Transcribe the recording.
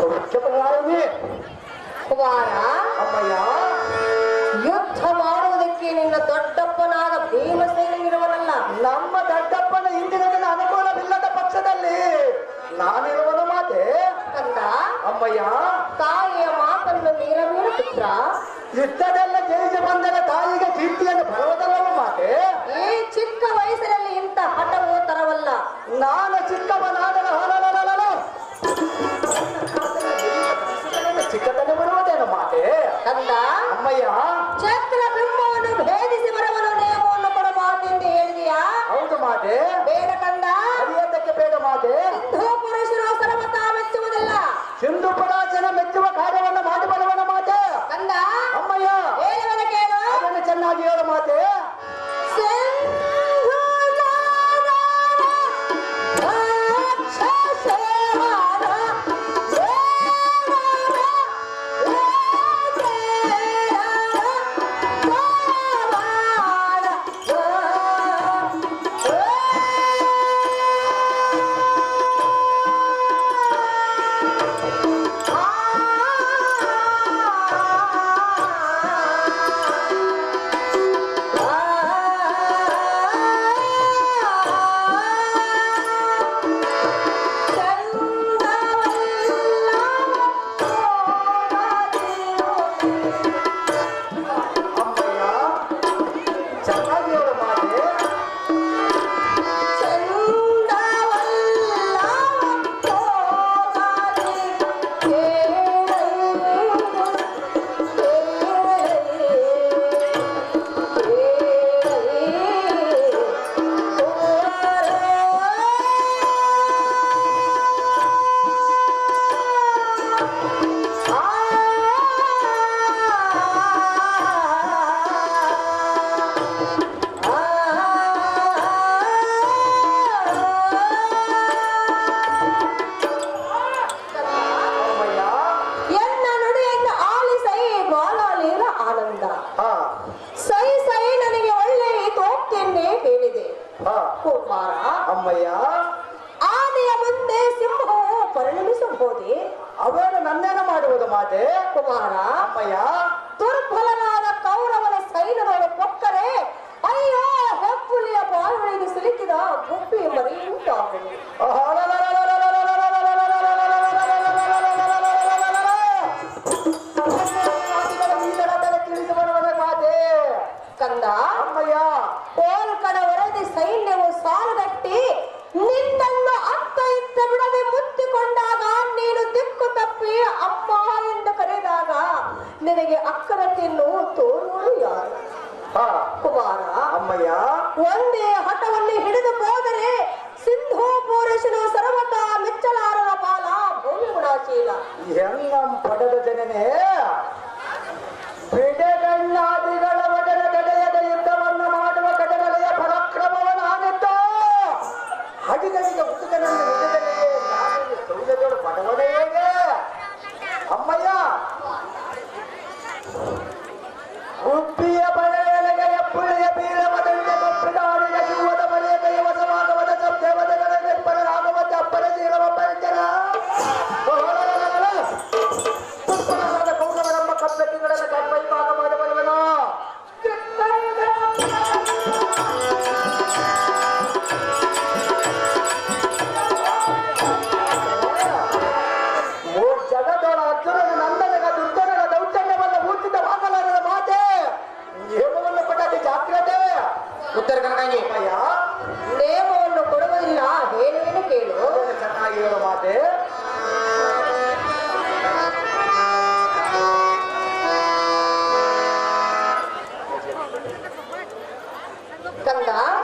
ಸೌಖ್ಯಪರಾಯಣಿ ಕುಮಾರ ಅಮ್ಮಯ್ಯ. ಯುದ್ಧ ಮಾಡುವುದಕ್ಕೆ ನಿನ್ನ ದೊಡ್ಡಪ್ಪನಾದ ಭೀಮಸೇನಿರುವನಲ್ಲ ನಮ್ಮ ದೊಡ್ಡಪ್ಪನ ಹಿಂದಿನ ದಿನ ಅನುಕೂಲವಿಲ್ಲದ ಪಕ್ಷದಲ್ಲಿ ನಾನಿರುವನು ಮಾತೆ. ಕಂದ ಅಮ್ಮಯ್ಯ. ತಾಯಿಯ ಮಾತನ್ನು ನೀರವೀರ ಪುತ್ರ. ಯುದ್ಧದಲ್ಲ ಜಯಿಸಿ ಬಂದರೆ ತಾಯಿಗೆ ಕೀರ್ತಿಯನ್ನು ಬರುವುದಲ್ಲವ ಮಾತೆ? ಈ ಚಿಕ್ಕ ವಯಸ್ಸಿನಲ್ಲಿ ಇಂಥ ಹಠವೋ ತರವಲ್ಲ. ನಾನು é? é. ಕುಮಾರ. ಅಮ್ಮಯ್ಯ. ಆನೆಯ ಮುಂದೆ ಸಿಂಹವು ಪರಿಣಮಿಸಬಹುದೇ? ಅವನು ನನ್ನೇನ ಮಾಡುವುದು ಮಾತೆ. ಕುಮಾರ. ಅಮ್ಮಯ್ಯ. ದುರ್ಬಲನಾದ ಕೌರವನ ಸೈನ್ಯದವರು ಕೊಕ್ಕರೆ ನಿನಗೆ ಅಕ್ಕರತೆಯನ್ನು ತೋರುವುದು ಯಾರು? ಕುಮಾರ. ಅಮ್ಮಯ್ಯ. ಒಂದೇ ಹಠವನ್ನು ಹಿಡಿದು ಹೋದರೆ ಸಿಂಧೂ ಪೂರೈಸಲು ಸರ್ವತ ಮೆಚ್ಚಲಾರರ ಬಾಲ ಭೂಮಿ ಗುಣಾಶೀಲ ಎಲ್ಲ ಪಡೆದ ಜನನೇ 等等